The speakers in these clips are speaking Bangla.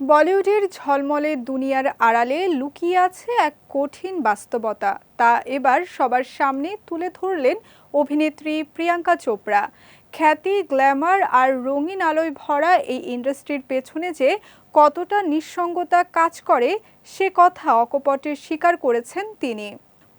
বলিউডের ঝলমলে দুনিয়ার আড়ালে লুকিয়ে আছে এক কঠিন বাস্তবতা। তা এবার সবার সামনে তুলে ধরলেন অভিনেত্রী প্রিয়াঙ্কা চোপড়া। খ্যাতি, গ্ল্যামার আর রঙিন আলোয় ভরা এই ইন্ডাস্ট্রির পেছনে যে কতটা নিঃসঙ্গতা কাজ করে, সে কথা অকপটে স্বীকার করেছেন তিনি।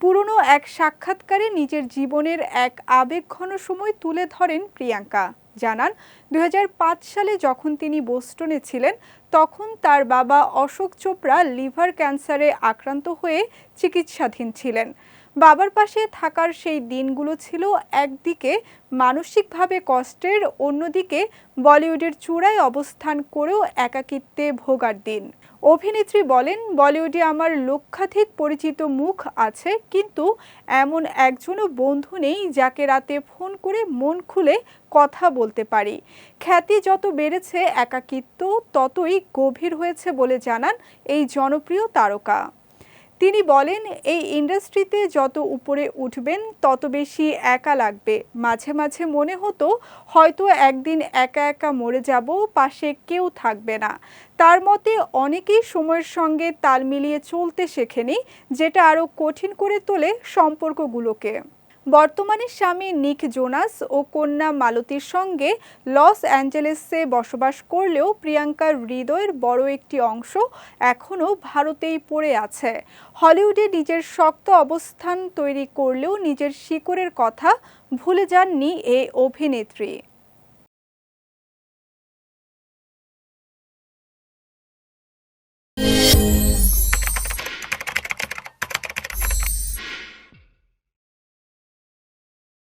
পুরনো এক সাক্ষাৎকারে নিজের জীবনের এক আবেগঘন সময় তুলে ধরেন প্রিয়াঙ্কা। জানান দু হাজার পাঁচ সালে যখন তিনি বোস্টনে ছিলেন, তখন তার বাবা অশোক চোপড়া লিভার ক্যান্সারে আক্রান্ত হয়ে চিকিৎসাধীন ছিলেন। বাবার পাশে থাকার সেই দিনগুলো ছিল একদিকে মানসিকভাবে কষ্টের, অন্যদিকে বলিউডের চূড়ায় অবস্থান করেও একাকিত্বে ভোগার দিন। অভিনেত্রী বলেন, বলিউডে আমার লক্ষাধিক পরিচিত মুখ আছে, কিন্তু এমন একজনও বন্ধু নেই যাকে রাতে ফোন করে মন খুলে কথা বলতে পারি। খ্যাতি যত বেড়েছে, একাকিত্ব ততই গভীর হয়েছে বলে জানান এই জনপ্রিয় তারকা। তিনি বলেন, এই ইন্ডাস্ট্রিতে যত উপরে উঠবেন, তত বেশি একা লাগবে। মাঝে মাঝে মনে হতো, হয়তো একদিন একা একা মরে যাব, পাশে কেউ থাকবে না। তার মতে, অনেকেই সময়ের সঙ্গে তাল মিলিয়ে চলতে শেখেনি, যেটা আরও কঠিন করে তোলে সম্পর্কগুলোকে। বর্তমানে স্বামী নিক জোনাস ও কন্যা মালতীর সঙ্গে লস অ্যাঞ্জেলেসে বসবাস করলেও প্রিয়াঙ্কার হৃদয়ের বড় একটি অংশ এখনও ভারতেই পড়ে আছে। হলিউডে নিজের শক্ত অবস্থান তৈরি করলেও নিজের শিকড়ের কথা ভুলে যাননি এ অভিনেত্রী।